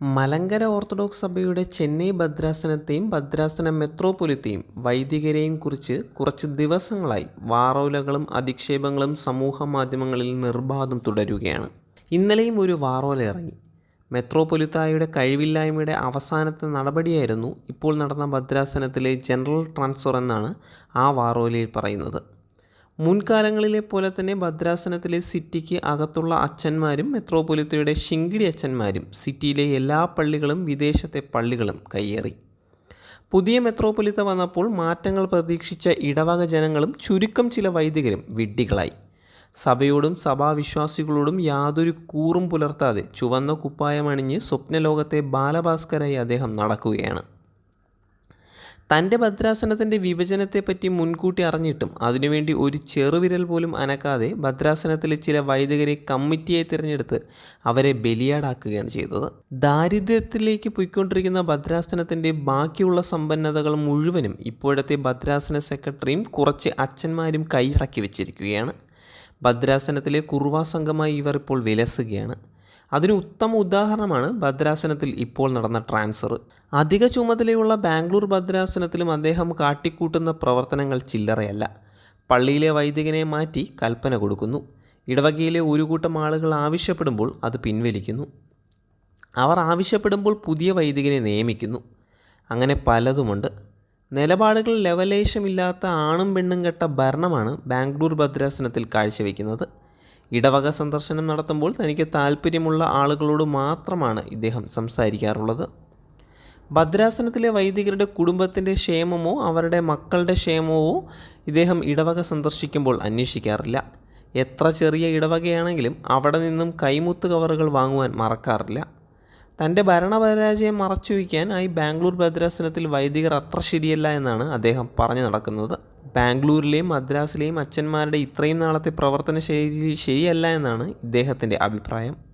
Malankara orthodox സഭയുടെ ചെന്നൈ ഭദ്രാസനത്തെയും ഭദ്രാസന മെത്രോപൊലിത്തെയും വൈദികരെയും കുറിച്ച് കുറച്ച് ദിവസങ്ങളായി വാറോലകളും അധിക്ഷേപങ്ങളും സമൂഹ മാധ്യമങ്ങളിൽ നിർബാധം തുടരുകയാണ്. ഇന്നലെയും ഒരു വാറോല ഇറങ്ങി. മെത്രോപൊലിത്തായുടെ കഴിവില്ലായ്മയുടെ അവസാനത്തെ നടപടിയായിരുന്നു ഇപ്പോൾ നടന്ന ഭദ്രാസനത്തിലെ ജനറൽ ട്രാൻസ്ഫർ എന്നാണ് ആ വാറോലയിൽ പറയുന്നത്. മുൻകാലങ്ങളിലെ പോലെ തന്നെ ഭദ്രാസനത്തിലെ സിറ്റിക്ക് അകത്തുള്ള അച്ഛന്മാരും മെത്രോപൊലിത്തയുടെ ശിങ്കിടി അച്ഛന്മാരും സിറ്റിയിലെ എല്ലാ പള്ളികളും വിദേശത്തെ പള്ളികളും കയ്യേറി. പുതിയ മെത്രോപൊലിത്ത വന്നപ്പോൾ മാറ്റങ്ങൾ പ്രതീക്ഷിച്ച ഇടവക ജനങ്ങളും ചുരുക്കം ചില വൈദികരും വിഡ്ഢികളായി. സഭയോടും സഭാവിശ്വാസികളോടും യാതൊരു കൂറും പുലർത്താതെ ചുവന്ന കുപ്പായമണിഞ്ഞ് സ്വപ്നലോകത്തെ ബാലഭാസ്കരായി അദ്ദേഹം നടക്കുകയാണ്. തന്റെ ഭദ്രാസനത്തിന്റെ വിഭജനത്തെപ്പറ്റി മുൻകൂട്ടി അറിഞ്ഞിട്ടും അതിനുവേണ്ടി ഒരു ചെറുവിരൽ പോലും അനക്കാതെ ഭദ്രാസനത്തിലെ ചില വൈദികരെ കമ്മിറ്റിയായി തിരഞ്ഞെടുത്ത് അവരെ ബലിയാടാക്കുകയാണ് ചെയ്തത്. ദാരിദ്ര്യത്തിലേക്ക് പോയിക്കൊണ്ടിരിക്കുന്ന ഭദ്രാസനത്തിന്റെ ബാക്കിയുള്ള സമ്പന്നതകൾ മുഴുവനും ഇപ്പോഴത്തെ ഭദ്രാസന സെക്രട്ടറിയും കുറച്ച് അച്ഛന്മാരും കൈയടക്കി വെച്ചിരിക്കുകയാണ്. ഭദ്രാസനത്തിലെ കുറുവാ സംഘമായി ഇവർ ഇപ്പോൾ വിലസുകയാണ്. അതിന് ഉത്തമ ഉദാഹരണമാണ് ഭദ്രാസനത്തിൽ ഇപ്പോൾ നടന്ന ട്രാൻസ്ഫർ. അധിക ചുമതലയുള്ള ബാംഗ്ലൂർ ഭദ്രാസനത്തിലും അദ്ദേഹം കാട്ടിക്കൂട്ടുന്ന പ്രവർത്തനങ്ങൾ ചില്ലറയല്ല. പള്ളിയിലെ വൈദികനെ മാറ്റി കൽപ്പന കൊടുക്കുന്നു. ഇടവകയിലെ ഒരു കൂട്ടം ആളുകൾ ആവശ്യപ്പെടുമ്പോൾ അത് പിൻവലിക്കുന്നു. അവർ ആവശ്യപ്പെടുമ്പോൾ പുതിയ വൈദികനെ നിയമിക്കുന്നു. അങ്ങനെ പലതുമുണ്ട്. നിലപാടുകൾ ലെവലേശമില്ലാത്ത ആണും പെണ്ണും കെട്ട ഭരണമാണ് ബാംഗ്ലൂർ ഭദ്രാസനത്തിൽ കാഴ്ചവെക്കുന്നത്. ഇടവക സന്ദർശനം നടത്തുമ്പോൾ തനിക്ക് താല്പര്യമുള്ള ആളുകളോട് മാത്രമാണ് ഇദ്ദേഹം സംസാരിക്കാറുള്ളത്. ഭദ്രാസനത്തിലെ വൈദികരുടെ കുടുംബത്തിന്റെ ക്ഷേമമോ അവരുടെ മക്കളുടെ ക്ഷേമമോ ഇദ്ദേഹം ഇടവക സന്ദർശിക്കുമ്പോൾ അന്വേഷിക്കാറില്ല. എത്ര ചെറിയ ഇടവകയാണെങ്കിലും അവിടെ നിന്നും കൈമുത്ത് കവറുകൾ വാങ്ങുവാൻ മറക്കാറില്ല. തന്റെ ഭരണപരാജയം മറച്ചുവയ്ക്കാനായി ബാംഗ്ലൂർ ഭദ്രാസനത്തിൽ വൈദികർ അത്ര ശരിയല്ല എന്നാണ് അദ്ദേഹം പറഞ്ഞു നടക്കുന്നത്. ബാംഗ്ലൂരിലെയും മദ്രാസിലെയും അച്ഛന്മാരുടെ ഇത്രയും നാളത്തെ പ്രവർത്തന ശൈലി ശരിയല്ല എന്നാണ് ഇദ്ദേഹത്തിന്റെ അഭിപ്രായം.